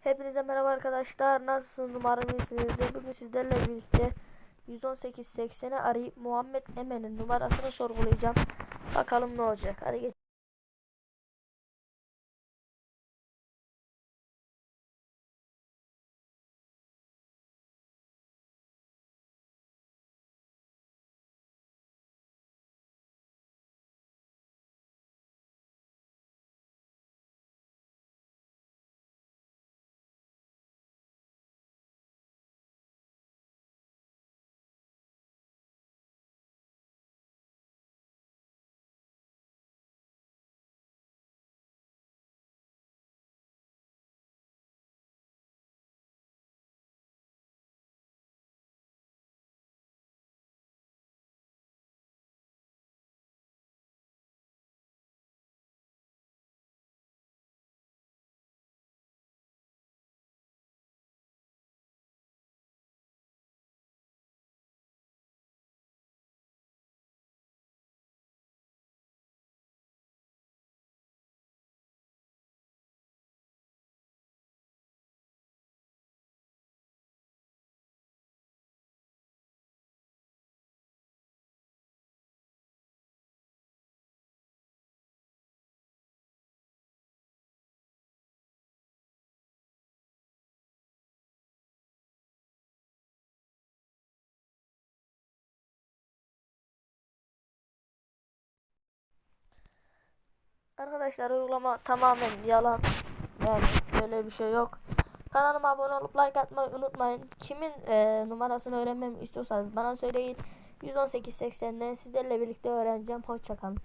Hepinize merhaba arkadaşlar. Nasılsınız? Umarım iyisinizdir. Bugün sizlerle birlikte 118.80'i arayıp Muhammed Emen'in numarasını sorgulayacağım. Bakalım ne olacak. Hadi geç. Arkadaşlar uygulama tamamen yalan. Yani böyle bir şey yok. Kanalıma abone olup like atmayı unutmayın. Kimin e, numarasını öğrenmemi istiyorsanız bana söyleyin. 118.80'den sizlerle birlikte öğreneceğim. Hoşçakalın.